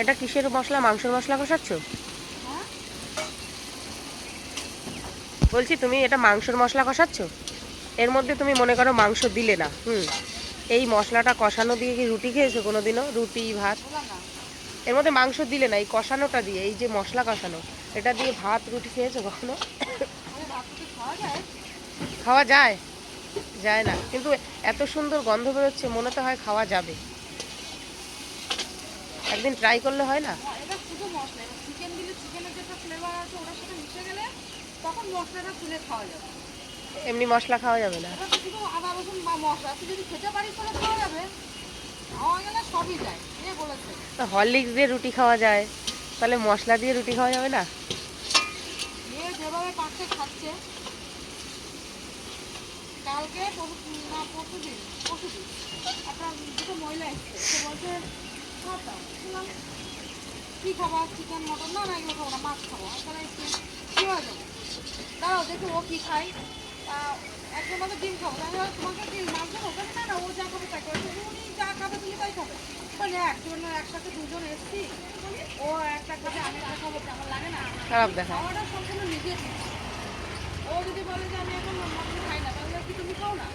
এটা কিসের মশলা? মাংসের মশলা কষাচ্ছ? বলছি, তুমি এটা মাংসের মশলা কষাচ্ছ? এর মধ্যে তুমি মনে করো মাংস দিলে না, হুম। এই মশলাটা কষানো দিয়ে কি রুটি খেয়েছো কোনোদিনও? রুটি, ভাত? এর মধ্যে মাংস দিলে না, এই কষানোটা দিয়ে, এই যে মশলা কষানো, এটা দিয়ে ভাত, রুটি খেয়েছো কখনো? খাওয়া যায়? যায় না। কিন্তু এত সুন্দর গন্ধ বেরোচ্ছে, মনে তো হয় খাওয়া যাবে। একদিন ট্রাই করলে হয় না? এটা শুধু মশলা এবার চিকেন দিলে চিকেনের যে একটা ফ্লেভার আছে ওটার সাথে মিশে গেলে তখন মশলাটা তুলে খাওয়া যাবে। এমনি মশলা খাওয়া যাবে না? এটা শুধু আদা রসুন বা মশলা তুই যদি খেতে পারিস তাহলে খাওয়া যাবে। খাওয়া গেলে সবই যায় কে বলেছে। হরলিক্স দিয়ে রুটি খাওয়া যায় তাহলে মশলা দিয়ে রুটি খাওয়া যাবে না? যেভাবে পাচ্ছে খাচ্ছে। কালকে পরশু- না পরশু দিন পরশু দিন একটা দুটো মহিলা এসছে সে বলছে কি খাবা? চিকেন মটন না না এগুলো খাব না মাছ খাব। তাহলে একটু কী হয়ে যাবে? দাঁড়াও দেখি ও কি তা একজন বলে ডিম খাব। তাহলে তোমাকে কি মাংস হবে না না ও যা খাবে তাই করবে উনি যা খাবে তুমি তাই খাবে। বলে একজন একসাথে দুজন এসছি। ও একটা খাবে আমি একটা খাব আমার লাগে না। খারাপ দেখা। খাওয়াটা সম্পূর্ণ ইচ্ছা। ও যদি বলে যে আমি এখন মটন খাই না তাহলে কি তুমি খাও না?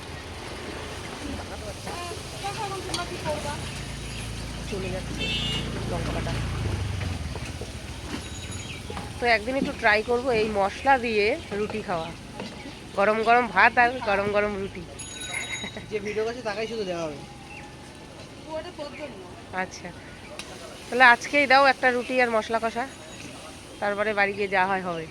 এখন তোমরা কি করবা। চলে যাচ্ছে লঙ্কা তো একদিন একটু ট্রাই করব এই মশলা দিয়ে রুটি খাওয়া। গরম গরম ভাত আর গরম গরম রুটি। যে ভিডিও করছে তাকাই শুধু দেওয়া হবে। আচ্ছা। তাহলে আজকেই দাও একটা রুটি আর মশলা কষা। তারপরে বাড়ি গিয়ে যা হয় হবে।